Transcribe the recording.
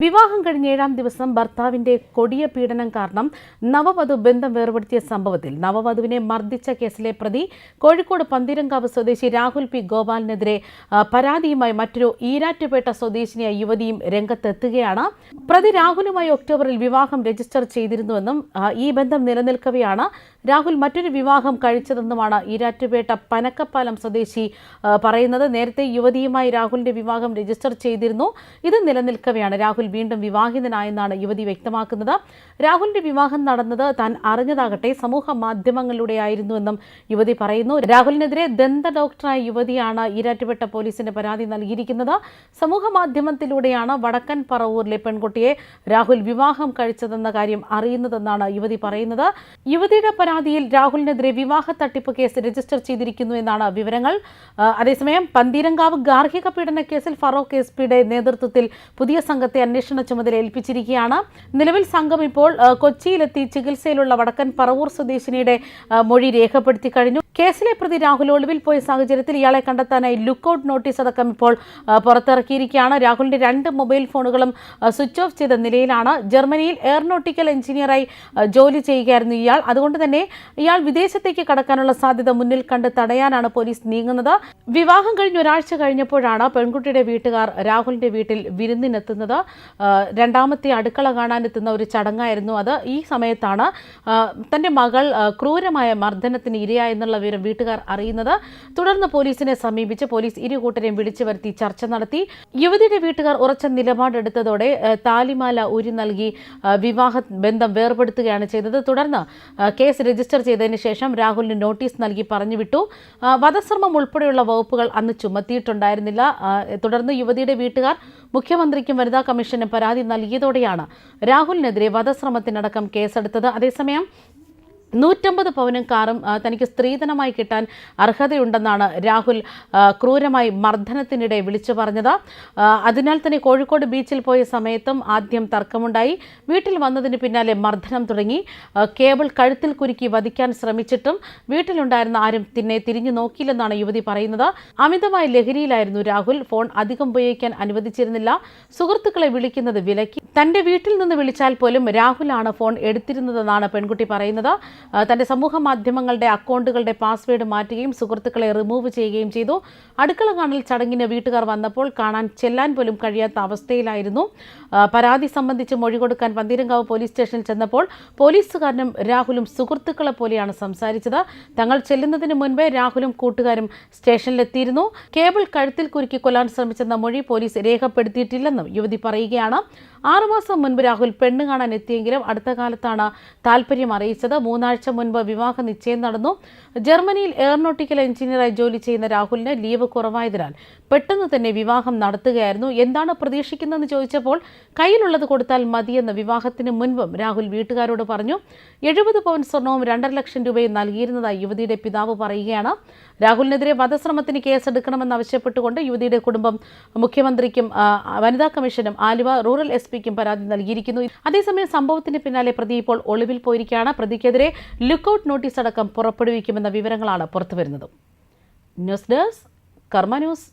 വിവാഹം കഴിഞ്ഞ ഏഴാം ദിവസം ഭർത്താവിന്റെ കൊടിയ പീഡനം കാരണം നവവധു ബന്ധം വേർപെടുത്തിയ സംഭവത്തിൽ നവവധുവിനെ മർദ്ദിച്ച കേസിലെ പ്രതി കോഴിക്കോട് പന്തീരങ്കാവ് സ്വദേശി രാഹുൽ പി ഗോപാലിനെതിരെ പരാതിയുമായി മറ്റൊരു ഈരാറ്റുപേട്ട സ്വദേശിനിയായ യുവതിയും രംഗത്തെത്തുകയാണ്. പ്രതി രാഹുലുമായി ഒക്ടോബറിൽ വിവാഹം രജിസ്റ്റർ ചെയ്തിരുന്നുവെന്നും ഈ ബന്ധം നിലനിൽക്കവെയാണ് രാഹുൽ മറ്റൊരു വിവാഹം കഴിച്ചതെന്നുമാണ് ഈരാറ്റുപേട്ട പനക്കപ്പാലം സ്വദേശി പറയുന്നത്. നേരത്തെ യുവതിയുമായി രാഹുലിന്റെ വിവാഹം രജിസ്റ്റർ ചെയ്തിരുന്നു. ഇത് നിലനിൽക്കവെയാണ്. രാഹുൽ വീണ്ടും വിവാഹിതനായെന്നാണ് യുവതി വ്യക്തമാക്കുന്നത്. രാഹുലിന്റെ വിവാഹം നടന്നത് താൻ അറിഞ്ഞതാകട്ടെ സമൂഹ മാധ്യമങ്ങളിലൂടെയായിരുന്നുവെന്നും യുവതി പറയുന്നു. രാഹുലിനെതിരെ ദന്ത ഡോക്ടറായ യുവതിയാണ് ഈരാറ്റുപേട്ട പോലീസിന് പരാതി നൽകിയിരിക്കുന്നത്. സമൂഹ മാധ്യമത്തിലൂടെയാണ് വടക്കൻ പറവൂരിലെ പെൺകുട്ടിയെ രാഹുൽ വിവാഹം കഴിച്ചതെന്ന കാര്യം അറിയുന്നതെന്നാണ് യുവതി പറയുന്നത്. യുവതിയുടെ പരാതിയിൽ രാഹുലിനെതിരെ വിവാഹ തട്ടിപ്പ് കേസ് രജിസ്റ്റർ ചെയ്തിരിക്കുന്നു എന്നാണ് വിവരങ്ങൾ. അതേസമയം പന്തീരങ്കാവ് ഗാർഹിക പീഡന കേസിൽ ഫറോക്ക് എസ് പിയുടെ നേതൃത്വത്തിൽ പുതിയ സംഘത്തെ അന്വേഷണ ചുമതല ഏൽപ്പിച്ചിരിക്കുകയാണ്. നിലവിൽ സംഘം ഇപ്പോൾ കൊച്ചിയിലെത്തി ചികിത്സയിലുള്ള വടക്കൻ പറവൂർ സ്വദേശിനിയുടെ മൊഴി രേഖപ്പെടുത്തി കഴിഞ്ഞു. കേസിലെ പ്രതി രാഹുൽ ഒളിവിൽ പോയ സാഹചര്യത്തിൽ ഇയാളെ കണ്ടെത്താനായി ലുക്കൌട്ട് നോട്ടീസ് അടക്കം ഇപ്പോൾ പുറത്തിറക്കിയിരിക്കുകയാണ്. രാഹുലിന്റെ രണ്ട് മൊബൈൽ ഫോണുകളും സ്വിച്ച് ഓഫ് ചെയ്ത നിലയിലാണ്. ജർമ്മനിയിൽ എയർനോട്ടിക്കൽ എഞ്ചിനീയറായി ജോലി ചെയ്യുകയായിരുന്നു ഇയാൾ. അതുകൊണ്ട് തന്നെ ഇയാൾ വിദേശത്തേക്ക് കടക്കാനുള്ള സാധ്യത മുന്നിൽ കണ്ട് തടയാനാണ് പോലീസ് നീങ്ങുന്നത്. വിവാഹം കഴിഞ്ഞ് ഒരാഴ്ച കഴിഞ്ഞപ്പോഴാണ് പെൺകുട്ടിയുടെ വീട്ടുകാർ രാഹുലിന്റെ വീട്ടിൽ വിരുന്നിനെത്തുന്നത്. രണ്ടാമത്തെ അടുക്കള കാണാനെത്തുന്ന ഒരു ചടങ്ങായിരുന്നു അത്. ഈ സമയത്താണ് തന്റെ മകൾ ക്രൂരമായ മർദ്ദനത്തിന് ഇരയായെന്നുള്ള വിവരം വീട്ടുകാർ അറിയുന്നത്. തുടർന്ന് പോലീസിനെ സമീപിച്ച് പോലീസ് ഇരു കൂട്ടരെയും വിളിച്ചു വരുത്തി ചർച്ച നടത്തി. യുവതിയുടെ വീട്ടുകാർ ഉറച്ച നിലപാടെടുത്തതോടെ താലിമാല ഊരി നൽകി വിവാഹ ബന്ധം വേർപെടുത്തുകയാണ് ചെയ്തത്. തുടർന്ന് കേസ് രജിസ്റ്റർ ചെയ്തതിന് ശേഷം രാഹുലിന് നോട്ടീസ് നൽകി പറഞ്ഞുവിട്ടു. വിട്ടു വധശ്രമം ഉൾപ്പെടെയുള്ള വകുപ്പുകൾ അന്ന് ചുമത്തിയിട്ടുണ്ടായിരുന്നില്ല. തുടർന്ന് യുവതിയുടെ വീട്ടുകാർ മുഖ്യമന്ത്രിക്കും വനിതാ കമ്മീഷനും പരാതി നൽകിയതോടെയാണ് രാഹുലിനെതിരെ വധശ്രമത്തിനടക്കം കേസെടുത്തത്. അതേസമയം നൂറ്റമ്പത് പവനും കാറും തനിക്ക് സ്ത്രീധനമായി കിട്ടാൻ അർഹതയുണ്ടെന്നാണ് രാഹുൽ ക്രൂരമായി മർദ്ദനത്തിനിടെ വിളിച്ചു പറഞ്ഞത്. അതിനാൽ തന്നെ കോഴിക്കോട് ബീച്ചിൽ പോയ സമയത്തും ആദ്യം തർക്കമുണ്ടായി. വീട്ടിൽ വന്നതിന് പിന്നാലെ മർദ്ദനം തുടങ്ങി. കേബിൾ കഴുത്തിൽ കുരുക്കി വധിക്കാൻ ശ്രമിച്ചിട്ടും വീട്ടിലുണ്ടായിരുന്ന ആരും പിന്നെ തിരിഞ്ഞു നോക്കിയില്ലെന്നാണ് യുവതി പറയുന്നത്. അമിതമായ ലഹരിയിലായിരുന്നു രാഹുൽ. ഫോൺ അധികം ഉപയോഗിക്കാൻ അനുവദിച്ചിരുന്നില്ല. സുഹൃത്തുക്കളെ വിളിക്കുന്നത് വിലക്കി. തന്റെ വീട്ടിൽ നിന്ന് വിളിച്ചാൽ പോലും രാഹുലാണ് ഫോൺ എടുത്തിരുന്നതെന്നാണ് പെൺകുട്ടി പറയുന്നത്. ആ, തന്റെ സമൂഹ മാധ്യമങ്ങളുടെ അക്കൗണ്ടുകളുടെ പാസ്വേഡ് മാറ്റുകയും സുഹൃത്തുക്കളെ റിമൂവ് ചെയ്യുകയും ചെയ്തു. അടുക്കള കാണൽ ചടങ്ങിന് വീട്ടുകാർ വന്നപ്പോൾ കാണാൻ ചെല്ലാൻ പോലും കഴിയാത്ത അവസ്ഥയിലായിരുന്നു. പരാതി സംബന്ധിച്ച് മൊഴി കൊടുക്കാൻ പന്തീരങ്കാവ് പോലീസ് സ്റ്റേഷനിൽ ചെന്നപ്പോൾ പോലീസുകാരനും രാഹുലും സുഹൃത്തുക്കളെ പോലെയാണ് സംസാരിച്ചത്. തങ്ങൾ ചെല്ലുന്നതിന് മുൻപേ രാഹുലും കൂട്ടുകാരും സ്റ്റേഷനിലെത്തിയിരുന്നു. കേബിൾ കഴുത്തിൽ കുരുക്കി കൊല്ലാൻ ശ്രമിച്ചെന്ന മൊഴി പോലീസ് രേഖപ്പെടുത്തിയിട്ടില്ലെന്നും യുവതി പറയുകയാണ്. ആറുമാസം മുൻപ് രാഹുൽ പെണ്ണ് കാണാൻ എത്തിയെങ്കിലും അടുത്ത കാലത്താണ് താല്പര്യം അറിയിച്ചത്. മൂന്നാഴ്ച മുൻപ് വിവാഹ നിശ്ചയം നടന്നു. ജർമ്മനിയിൽ എയറോനോട്ടിക്കൽ എഞ്ചിനീയറായി ജോലി ചെയ്യുന്ന രാഹുലിന് ലീവ് കുറവായതിനാൽ പെട്ടെന്ന് തന്നെ വിവാഹം നടത്തുകയായിരുന്നു. എന്താണ് പ്രതീക്ഷിക്കുന്നതെന്ന് ചോദിച്ചപ്പോൾ കയ്യിലുള്ളത് കൊടുത്താൽ മതിയെന്ന് വിവാഹത്തിന് മുൻപും രാഹുൽ വീട്ടുകാരോട് പറഞ്ഞു എഴുപത് പവൻ സ്വർണവും രണ്ടര ലക്ഷം രൂപയും നൽകിയിരുന്നതായി യുവതിയുടെ പിതാവ് പറയുകയാണ്. രാഹുലിനെതിരെ വധശ്രമത്തിന് കേസെടുക്കണമെന്ന് ആവശ്യപ്പെട്ടുകൊണ്ട് യുവതിയുടെ കുടുംബം മുഖ്യമന്ത്രിക്കും വനിതാ കമ്മീഷനും ആലുവ റൂറൽ എസ് പിക്കും പരാതി നൽകിയിരിക്കുന്നു. അതേസമയം സംഭവത്തിന് പിന്നാലെ പ്രതി ഇപ്പോൾ ഒളിവിൽ പോയിരിക്കുകയാണ്. പ്രതിക്കെതിരെ ലുക്കൌട്ട് നോട്ടീസ് അടക്കം പുറപ്പെടുവിക്കുമെന്ന വിവരങ്ങളാണ് പുറത്തുവരുന്നത്. News desk Karma news.